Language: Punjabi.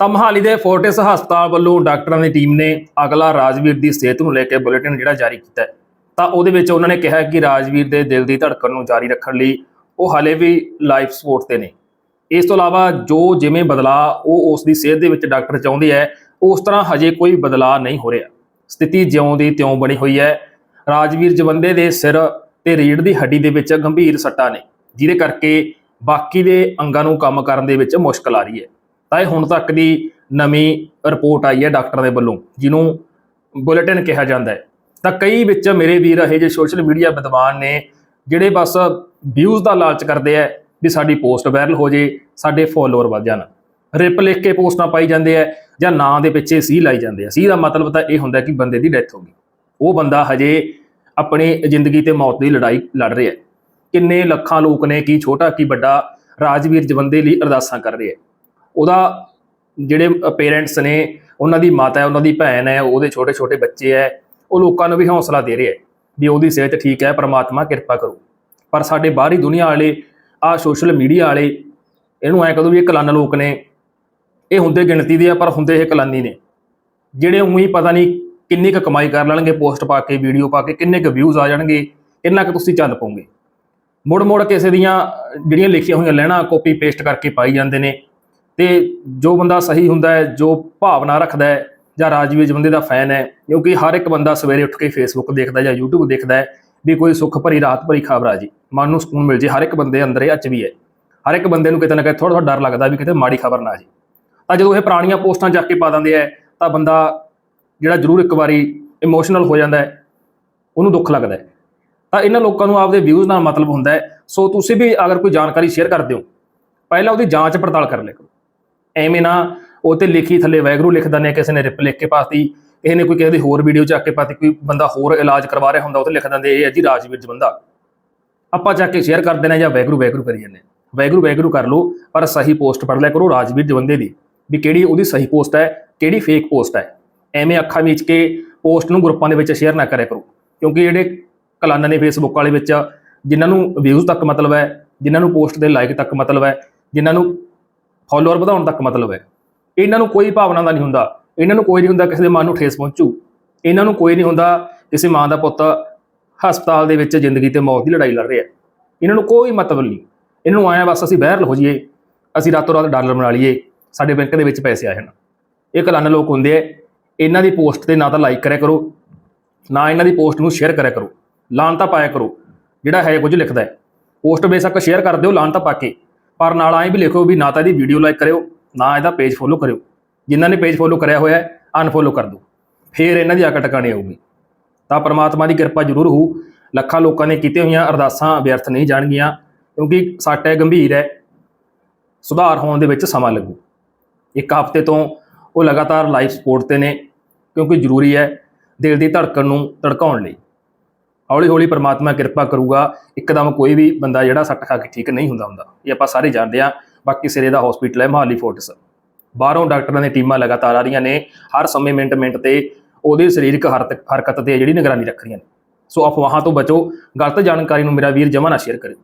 ਤਾਂ ਮਹਾਲੀ ਦੇ ਫੋਰਟਿਸ ਹਸਪਤਾਲ ਵੱਲੋਂ ਡਾਕਟਰਾਂ ਦੀ ਟੀਮ ਨੇ ਅਗਲਾ ਰਾਜਵੀਰ ਦੀ ਸਿਹਤ ਨੂੰ ਲੈ ਕੇ ਬੁਲੇਟਿਨ ਜਿਹੜਾ ਜਾਰੀ ਕੀਤਾ ਹੈ। ਤਾਂ ਉਹਦੇ ਵਿੱਚ ਉਹਨਾਂ ਨੇ ਕਿਹਾ ਕਿ ਰਾਜਵੀਰ ਦੇ ਦਿਲ ਦੀ ਧੜਕਣ ਨੂੰ ਜਾਰੀ ਰੱਖਣ ਲਈ ਉਹ ਹਾਲੇ ਵੀ ਲਾਈਫ ਸਪੋਰਟ ਤੇ ਨੇ। ਇਸ ਤੋਂ ਇਲਾਵਾ ਜੋ ਜਿਵੇਂ ਬਦਲਾਅ ਉਹ ਉਸ ਦੀ ਸਿਹਤ ਦੇ ਵਿੱਚ ਡਾਕਟਰ ਚਾਹੁੰਦੇ ਹੈ, ਉਸ ਤਰ੍ਹਾਂ ਹਜੇ ਕੋਈ ਬਦਲਾਅ ਨਹੀਂ ਹੋ ਰਿਹਾ। ਸਥਿਤੀ ਜਿਉਂ ਦੀ ਤਿਉਂ ਬਣੀ ਹੋਈ ਹੈ। ਰਾਜਵੀਰ ਜਵੰਦੇ ਦੇ ਸਿਰ ਤੇ ਰੀੜ ਦੀ ਹੱਡੀ ਦੇ ਵਿੱਚ ਗੰਭੀਰ ਸੱਟਾਂ ਨੇ, ਜਿਹਦੇ ਕਰਕੇ ਬਾਕੀ ਦੇ ਅੰਗਾਂ ਨੂੰ ਕੰਮ ਕਰਨ ਦੇ ਵਿੱਚ ਮੁਸ਼ਕਲ ਆ ਰਹੀ ਹੈ। ਤਾਂ ਇਹ ਹੁਣ ਤੱਕ ਦੀ ਨਵੀਂ ਰਿਪੋਰਟ ਆਈ ਹੈ ਡਾਕਟਰਾਂ ਦੇ ਵੱਲੋਂ, ਜਿਹਨੂੰ ਬੁਲੇਟਿਨ ਕਿਹਾ ਜਾਂਦਾ ਹੈ। ਤਾਂ ਕਈ ਵਿੱਚ ਮੇਰੇ ਵੀਰ ਇਹ ਜੇ ਸੋਸ਼ਲ ਮੀਡੀਆ ਵਿਦਵਾਨ ਨੇ ਜਿਹੜੇ ਬਸ ਵਿਊਜ਼ ਦਾ ਲਾਲਚ ਕਰਦੇ ਆ ਵੀ ਸਾਡੀ ਪੋਸਟ ਵਾਇਰਲ ਹੋ ਜੇ, ਸਾਡੇ ਫੋਲੋਅਰ ਵੱਧ ਜਾਣ। ਰਿਪ ਲਿਖ ਕੇ ਪੋਸਟਾਂ ਪਾਈ ਜਾਂਦੇ ਆ ਜਾਂ ਨਾਂ ਦੇ ਪਿੱਛੇ ਸੀ ਲਾਈ ਜਾਂਦੇ ਆ। ਸੀ ਦਾ ਮਤਲਬ ਤਾਂ ਇਹ ਹੁੰਦਾ ਕਿ ਬੰਦੇ ਦੀ ਡੈਥ ਹੋ ਗਈ। ਉਹ ਬੰਦਾ ਹਜੇ ਆਪਣੀ ਜ਼ਿੰਦਗੀ ਤੇ ਮੌਤ ਦੀ ਲੜਾਈ ਲੜ ਰਿਹਾ ਹੈ। ਕਿੰਨੇ ਲੱਖਾਂ ਲੋਕ ਨੇ, ਕੀ ਛੋਟਾ, ਕੀ ਵੱਡਾ, ਰਾਜਵੀਰ ਜਵੰਦੇ ਲਈ ਅਰਦਾਸਾਂ ਕਰ ਰਹੇ ਆ ਉਹਦਾ ਜਿਹੜੇ ਪੇਰੈਂਟਸ ਨੇ, ਉਹਨਾਂ ਦੀ ਮਾਤਾ ਹੈ, ਉਹਨਾਂ ਦੀ ਭੈਣ ਹੈ, ਉਹਦੇ ਛੋਟੇ ਛੋਟੇ ਬੱਚੇ ਹੈ, ਉਹ ਲੋਕਾਂ ਨੂੰ ਵੀ ਹੌਸਲਾ ਦੇ ਰਿਹਾ ਹੈ ਵੀ ਉਹਦੀ ਸਿਹਤ ਠੀਕ ਹੈ, ਪ੍ਰਮਾਤਮਾ ਕਿਰਪਾ ਕਰੂ। ਪਰ ਸਾਡੇ ਬਾਹਰੀ ਦੁਨੀਆ ਵਾਲੇ ਆ ਸੋਸ਼ਲ ਮੀਡੀਆ ਵਾਲੇ, ਇਹਨੂੰ ਐ ਕਦੋਂ ਵੀ ਇਹ ਕਲੰਨ ਲੋਕ ਨੇ। ਇਹ ਹੁੰਦੇ ਗਿਣਤੀ ਦੇ ਆ, ਪਰ ਹੁੰਦੇ ਇਹ ਕਲਾਨੀ ਨੇ। ਜਿਹੜੇ ਉਹੀ ਪਤਾ ਨਹੀਂ ਕਿੰਨੀ ਕੁ ਕਮਾਈ ਕਰ ਲੈਣਗੇ, ਪੋਸਟ ਪਾ ਕੇ ਵੀਡੀਓ ਪਾ ਕੇ, ਕਿੰਨੇ ਕੁ ਵਿਊਜ਼ ਆ ਜਾਣਗੇ ਕਿੰਨਾ ਕੁ ਤੁਸੀਂ ਚੰਦ ਪਾਉਂਗੇ। ਮੁੜ ਮੁੜ ਕਿਸੇ ਦੀਆਂ ਜਿਹੜੀਆਂ ਲਿਖੀਆਂ ਹੋਈਆਂ ਲੈਣਾ ਕਾਪੀ ਪੇਸਟ ਕਰਕੇ ਪਾਈ ਜਾਂਦੇ ਨੇ ਤੇ ਜੋ ਬੰਦਾ ਸਹੀ ਹੁੰਦਾ ਹੈ, ਜੋ ਭਾਵਨਾ ਰੱਖਦਾ ਹੈ ਜਾਂ ਰਾਜਵੀਰ ਬੰਦੇ ਦਾ ਫੈਨ ਹੈ, ਕਿਉਂਕਿ ਹਰ ਇੱਕ ਬੰਦਾ ਸਵੇਰੇ ਉੱਠ ਕੇ ਫੇਸਬੁੱਕ ਦੇਖਦਾ ਜਾਂ YouTube ਦੇਖਦਾ ਹੈ ਵੀ ਕੋਈ ਸੁੱਖ ਭਰੀ, ਰਾਤ ਭਰੀ ਖਬਰ ਆ ਜੀ। ਮਨ ਨੂੰ ਸਕੂਨ ਮਿਲ ਜੇ, ਹਰ ਇੱਕ ਬੰਦੇ ਅੰਦਰ ਇਹ ਅੱਜ ਵੀ ਹੈ। ਹਰ ਇੱਕ ਬੰਦੇ ਨੂੰ ਕਿਤੇ ਨਾ ਕਿਤੇ ਥੋੜਾ ਥੋੜਾ ਡਰ ਲੱਗਦਾ ਵੀ ਕਿਤੇ ਮਾੜੀ ਖਬਰ ਨਾ ਆ ਜੇ। ਤਾਂ ਜਦੋਂ ਇਹ ਪੁਰਾਣੀਆਂ ਪੋਸਟਾਂ ਚੱਕ ਕੇ ਪਾ ਦਿੰਦੇ ਆ, ਤਾਂ ਬੰਦਾ ਜਿਹੜਾ ਜ਼ਰੂਰ ਇੱਕ ਵਾਰੀ ਇਮੋਸ਼ਨਲ ਹੋ ਜਾਂਦਾ ਹੈ, ਉਹਨੂੰ ਦੁੱਖ ਲੱਗਦਾ ਹੈ। ਤਾਂ ਇਹਨਾਂ ਲੋਕਾਂ ਨੂੰ ਆਪਦੇ ਵਿਊਜ਼ ਨਾਲ ਮਤਲਬ ਹੁੰਦਾ ਹੈ। ਸੋ ਤੁਸੀਂ ਵੀ ਅਗਰ ਕੋਈ ਜਾਣਕਾਰੀ ਸ਼ੇਅਰ ਕਰਦੇ ਹੋ, ਪਹਿਲਾਂ ਉਹਦੀ ਜਾਂਚ ਪੜਤਾਲ ਕਰ ਲਿਆ ਕਰੋ ਐਵੇਂ ਨਾ ਉਹ ਤੇ ਲਿਖੀ ਥੱਲੇ ਵੈਗਰੂ ਲਿਖ ਦਿੰਦੇ ਆ, ਕਿਸੇ ਨੇ ਰਿਪ ਲਿਖ ਕੇ ਪਾਤੀ, ਕਿਸੇ ਨੇ ਕੋਈ ਕਿਸੇ ਦੀ ਹੋਰ ਵੀਡੀਓ ਚੱਕ ਕੇ ਪਾਤੀ, ਕੋਈ ਬੰਦਾ ਹੋਰ ਇਲਾਜ ਕਰਵਾ ਰਿਹਾ ਹੁੰਦਾ, ਉਹ ਤੇ ਲਿਖ ਦਿੰਦੇ, ਇਹ ਹੈ ਜੀ ਰਾਜਵੀਰ ਜਵੰਦਾ ਆਪਾਂ ਚੱਕ ਕੇ ਸ਼ੇਅਰ ਕਰ ਦਿੰਦੇ ਜਾਂ ਵੈਗਰੂ ਵੈਗਰੂ ਕਰੀ ਜਾਂਦੇ। ਹਾਂ। ਵੈਗਰੂ ਵੈਗਰੂ ਕਰ ਲਓ, ਪਰ ਸਹੀ ਪੋਸਟ ਪੜ ਲਿਆ ਕਰੋ ਰਾਜਵੀਰ ਜਵੰਦੇ ਦੀ, ਵੀ ਕਿਹੜੀ ਉਹਦੀ ਸਹੀ ਪੋਸਟ ਹੈ, ਕਿਹੜੀ ਫੇਕ ਪੋਸਟ ਹੈ। ਐਵੇਂ ਅੱਖਾਂ ਮੀਚ ਕੇ ਪੋਸਟ ਨੂੰ ਗਰੁੱਪਾਂ ਦੇ ਵਿੱਚ ਸ਼ੇਅਰ ਨਾ ਕਰਿਆ ਕਰੋ। ਕਿਉਂਕਿ ਜਿਹੜੇ ਕਲਾਨ ਨੇ ਫੇਸਬੁੱਕ ਵਾਲੇ ਵਿੱਚ, ਜਿਨ੍ਹਾਂ ਨੂੰ ਵਿਊਜ਼ ਤੱਕ ਮਤਲਬ ਹੈ, ਜਿਨ੍ਹਾਂ ਨੂੰ ਪੋਸਟ ਦੇ ਲਾਈਕ ਤੱਕ ਮਤਲਬ ਹੈ, ਜਿਨ੍ਹਾਂ ਨੂੰ ਫਾਲੋਅਰ ਵਧਾਉਣ ਤੱਕ ਮਤਲਬ ਹੈ। ਇਹਨਾਂ ਨੂੰ ਕੋਈ ਭਾਵਨਾ ਦਾ ਨਹੀਂ ਹੁੰਦਾ। ਇਹਨਾਂ ਨੂੰ ਕੋਈ ਨਹੀਂ ਹੁੰਦਾ ਕਿਸੇ ਦੇ ਮਨ ਨੂੰ ਠੇਸ ਪਹੁੰਚੂ। ਇਹਨਾਂ ਨੂੰ ਕੋਈ ਨਹੀਂ ਹੁੰਦਾ ਕਿਸੇ ਮਾਂ ਦਾ ਪੁੱਤ ਹਸਪਤਾਲ ਦੇ ਵਿੱਚ ਜ਼ਿੰਦਗੀ ਤੇ ਮੌਤ ਦੀ ਲੜਾਈ ਲੜ ਰਿਹਾ। ਇਹਨਾਂ ਨੂੰ ਕੋਈ ਮਤਲਬ ਨਹੀਂ। ਇਹਨਾਂ ਨੂੰ ਆਇਆ ਬਸ ਅਸੀਂ ਵਾਇਰਲ ਹੋ ਜਾਈਏ। ਅਸੀਂ ਰਾਤੋਂ ਰਾਤ ਡਾਲਰ ਬਣਾ ਲਈਏ। ਸਾਡੇ ਬੈਂਕ ਦੇ ਵਿੱਚ ਪੈਸੇ ਆ ਜਾਣ। ਇਹ ਕਲੰਨ ਲੋਕ ਹੁੰਦੇ ਆ। ਇਹਨਾਂ ਦੀ ਪੋਸਟ ਤੇ ਨਾ ਤਾਂ ਲਾਈਕ ਕਰਿਆ ਕਰੋ, ਨਾ ਇਹਨਾਂ ਦੀ ਪੋਸਟ ਨੂੰ ਸ਼ੇਅਰ ਕਰਿਆ ਕਰੋ। ਲਾਨ ਤਾਂ ਪਾਇਆ ਕਰੋ। ਜਿਹੜਾ ਹੈ ਕੁਝ ਲਿਖਦਾ ਹੈ। ਪੋਸਟ ਬੇਸ਼ੱਕ ਸ਼ੇਅਰ ਕਰ ਦਿਓ ਲਾਨ ਤਾਂ ਪਾ ਕੇ। ਪਰ ਨਾਲ ਐਂ ਵੀ ਲਿਖੋ ਵੀ ਨਾ ਤਾਂ ਇਹਦੀ ਵੀਡੀਓ ਲਾਈਕ ਕਰਿਓ, ਨਾ ਇਹਦਾ ਪੇਜ ਫੋਲੋ ਕਰਿਓ। ਜਿਨ੍ਹਾਂ ਨੇ ਪੇਜ ਫੋਲੋ ਕਰਿਆ ਹੋਇਆ ਹੈ ਅਨਫੋਲੋ ਕਰ ਦਿਓ। ਫੇਰ ਇਹਨਾਂ ਦੀ ਅਕਟ ਟਿਕਾਣੀ ਆਊਗੀ। ਤਾਂ ਪ੍ਰਮਾਤਮਾ ਦੀ ਕਿਰਪਾ ਜ਼ਰੂਰ ਹੋਊ। ਲੱਖਾਂ ਲੋਕਾਂ ਨੇ ਕੀਤੀਆਂ ਹੋਈਆਂ ਅਰਦਾਸਾਂ ਵਿਅਰਥ ਨਹੀਂ ਜਾਣਗੀਆਂ, ਕਿਉਂਕਿ ਸੱਟ ਹੈ, ਗੰਭੀਰ ਹੈ। ਸੁਧਾਰ ਹੋਣ ਦੇ ਵਿੱਚ ਸਮਾਂ ਲੱਗੂ। ਇੱਕ ਹਫ਼ਤੇ ਤੋਂ ਉਹ ਲਗਾਤਾਰ ਲਾਈਫ ਸਪੋਰਟ ਤੇ ਨੇ, ਕਿਉਂਕਿ ਜ਼ਰੂਰੀ ਹੈ ਦਿਲ ਦੀ ਧੜਕਣ ਨੂੰ ਧੜਕਾਉਣ ਲਈ। ਹੌਲੀ ਹੌਲੀ ਪਰਮਾਤਮਾ ਕਿਰਪਾ ਕਰੂਗਾ, ਇੱਕਦਮ ਕੋਈ ਵੀ ਬੰਦਾ ਜਿਹੜਾ ਸੱਟ ਖਾ ਕੇ ਠੀਕ ਨਹੀਂ ਹੁੰਦਾ ਹੁੰਦਾ। ਇਹ ਆਪਾਂ ਸਾਰੇ ਜਾਣਦੇ ਆ ਬਾਕੀ ਸਿਰੇ ਦਾ ਹਸਪੀਟਲ ਹੈ ਮਹਾਲੀ ਫੋਰਟਸ ਬਾਹਰੋਂ ਡਾਕਟਰਾਂ ਦੀਆਂ ਟੀਮਾਂ ਲਗਾਤਾਰ ਆ ਰਹੀਆਂ ਨੇ, ਹਰ ਸਮੇਂ ਮਿੰਟ ਮਿੰਟ ਤੇ ਉਹਦੇ ਸਰੀਰਕ ਹਰਤ- ਹਰਕਤ ਤੇ ਜਿਹੜੀ ਨਿਗਰਾਨੀ ਰੱਖ ਰਹੀਆਂ ਨੇ। ਸੋ ਅਫਵਾਹਾਂ ਤੋਂ ਬਚੋ। ਗਲਤ ਜਾਣਕਾਰੀ ਨੂੰ ਮੇਰਾ ਵੀਰ ਜਮਾ ਨਾ ਸ਼ੇਅਰ ਕਰਿਓ।